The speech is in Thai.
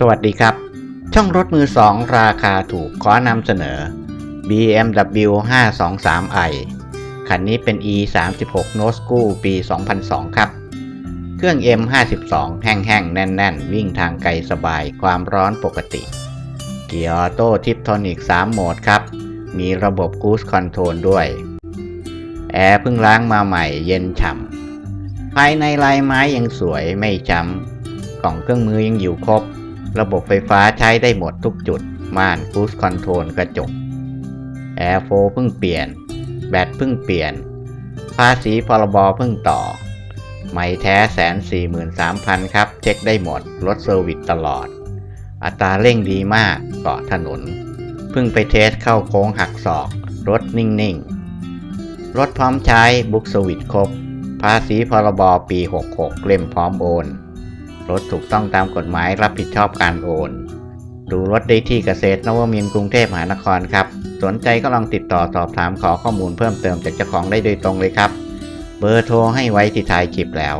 สวัสดีครับ ช่องรถมือสองราคาถูกขอนำเสนอ BMW 523i คันนี้เป็น E 3 6 n o s c o ปี 2002 ครับ เครื่อง M 52แห้งๆ แน่น ๆ วิ่งทางไกลสบายความร้อนปกติ เกียร์ออโต้ทิปโทนิก 3 โหมดครับ มีระบบ Cruise Control ด้วย แอร์เพิ่งล้างมาใหม่เย็นฉ่ำภายในลายไม้ยังสวยไม่จำกล่องเครื่องมือยังอยู่ครบ ระบบไฟฟ้าใช้ได้หมดทุกจุด ม่านคูสคอนโทรลกระจก แอร์โฟเพิ่งเปลี่ยน แบตเพิ่งเปลี่ยน ภาษีพรบเพิ่งต่อ ไม่แท้แสนสี่หมื่นสามพันครับ เช็คได้หมด รถเซอร์วิสตลอด อัตราเร่งดีมากเกาะถนน เพิ่งไปเทสเข้าโค้งหักศอก รถนิ่งๆ รถพร้อมใช้บุ๊กสวิตครบ ภาษีพรบปี 66 เล่มพร้อมโอน รถถูกต้องตามกฎหมายรับผิดชอบการโอน ดูรถได้ที่เกษตรนวมินทร์กรุงเทพมหานครครับ สนใจก็ลองติดต่อสอบถามขอข้อมูลเพิ่มเติมจากเจ้าของได้โดยตรงเลยครับ เบอร์โทรให้ไว้ที่ท้ายคลิปแล้ว